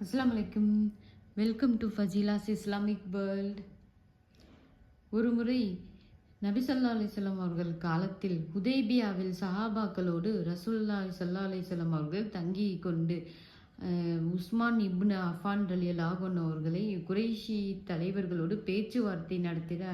அஸ்லாம் வலைக்கும் welcome to Fazila's Islamic world ஒரு முறை நபி ஸல்லல்லாஹு அலிசல்லாம் அவர்கள் காலத்தில் உதேபியாவில் சஹாபாக்களோடு ரசூல்லா சல்லா அலிசல்லாம் அவர்கள் தங்கி கொண்டு உஸ்மான் இப்னு அஃபான் அலி அன்ஹு அவர்களை குறைஷி தலைவர்களோடு பேச்சுவார்த்தை நடத்தின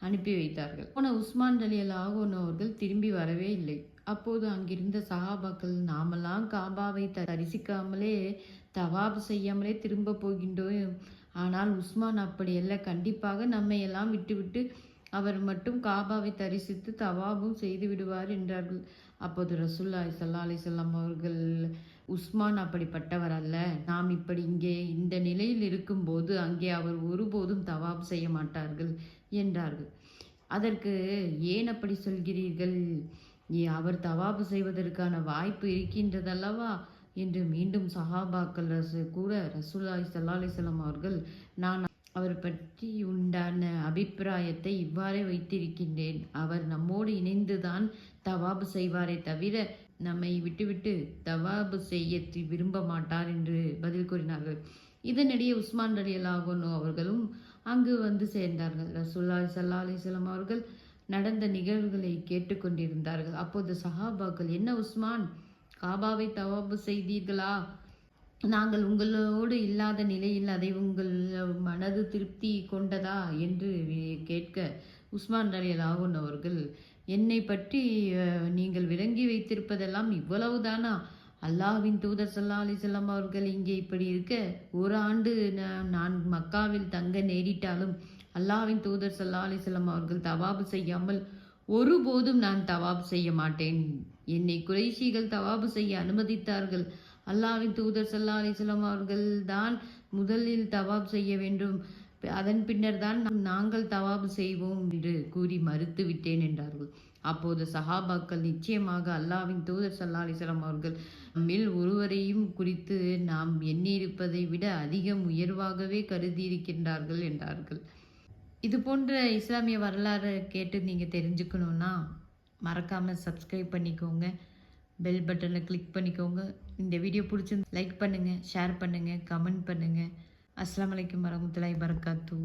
அனுப்பி வைத்தார்கள். போன உஸ்மான் அலியல் அன்ஹு அவர்கள் திரும்பி வரவே இல்லை. அப்போது அங்கிருந்த சஹாபாக்கள் நாமெல்லாம் காபாவை த- தரிசிக்காமலே தவாப் செய்யாமலே திரும்ப போகின்றோம். ஆனால் உஸ்மான் அப்படியல்ல கண்டிப்பாக நம்மை எல்லாம் விட்டுவிட்டு அவர் மட்டும் காபாவை தரிசித்து தவாபும் செய்து விடுவார் என்றார்கள். அப்போது ரசுல்லா சல்லா அலிசல்லாம் அவர்கள் உஸ்மான் அப்படிப்பட்டவர் அல்ல. நாம் இப்படி இங்கே இந்த நிலையில் இருக்கும்போது அங்கே அவர் ஒருபோதும் தவாப் செய்ய மாட்டார்கள் என்றார்கள். அதற்கு ஏன் அப்படி சொல்கிறீர்கள்? ஏ, அவர் தவாபு செய்வதற்கான வாய்ப்பு இருக்கின்றதல்லவா? என்று மீண்டும் சஹாபாக்கள் ரசு கூட ரசூலாய் சல்லா அலிசல்லாம் அவர்கள் நான் அவர் பற்றி உண்டான அபிப்பிராயத்தை இவ்வாறே வைத்திருக்கின்றேன். அவர் நம்மோடு இணைந்துதான் தவாபு செய்வாரே தவிர நம்மை விட்டுவிட்டு தவாபு செய்ய விரும்ப மாட்டார் என்று பதில் கூறினார்கள். இதனிடையே உஸ்மான் அலி அவர்களும் அங்கு வந்து சேர்ந்தார்கள். ரசூல்லா சல்லா அலிஸ்லாம் அவர்கள் நடந்த நிகழ்வுகளை கேட்டுக்கொண்டிருந்தார்கள் அப்போது சஹாபாக்கள் என்ன உஸ்மான் காபாவை தவாபு செய்தீர்களா? நாங்கள் உங்களோடு இல்லாத நிலையில் அதை உங்கள் மனது திருப்தி கொண்டதா என்று கேட்க உஸ்மான் அலி லாகுன் அவர்கள் என்னை பற்றி நீங்கள் விளங்கி வைத்திருப்பதெல்லாம் இவ்வளவுதானா? அல்லாஹ்வின் தூதர் சல்லா அலிசல்லாம் அவர்கள் இங்கே இப்படி இருக்க ஒரு ஆண்டு நான் நான் மக்காவில் தங்க நேரிட்டாலும் அல்லாஹ்வின் தூதர் சல்லா அலிசல்லாம் அவர்கள் தவாபு செய்யாமல் ஒருபோதும் நான் தவாபு செய்ய மாட்டேன். என்னை குறைஷிகள் தவாபு செய்ய அனுமதித்தார்கள். அல்லாவின் தூதர் சல்லா அலிஸ்லாம் அவர்கள் தான் முதலில் தவாப் செய்ய வேண்டும். அதன் பின்னர் தான் நாங்கள் தவாப் செய்வோம் என்று கூறி மறுத்து விட்டேன் என்றார்கள். அப்போது சஹாபாக்கள் நிச்சயமாக அல்லாஹ்வின் தூதர் சல்லா அலிஸ்லாம் அவர்கள் மில் ஒருவரையும் குறித்து நாம் எண்ணியிருப்பதை விட அதிகம் உயர்வாகவே கருதியிருக்கின்றார்கள் என்றார்கள். இது போன்ற இஸ்லாமிய வரலாறு கேட்டு நீங்கள் தெரிஞ்சுக்கணுன்னா மறக்காமல் சப்ஸ்கிரைப் பண்ணிக்கோங்க. பெல் பட்டனை கிளிக் பண்ணிக்கோங்க. இந்த வீடியோ பிடிச்சிருந்து லைக் பண்ணுங்கள் ஷேர் பண்ணுங்கள் கமெண்ட் பண்ணுங்கள் அஸ்லாம் வலைக்கம் வரமத்துலாய் வரகாத்தூ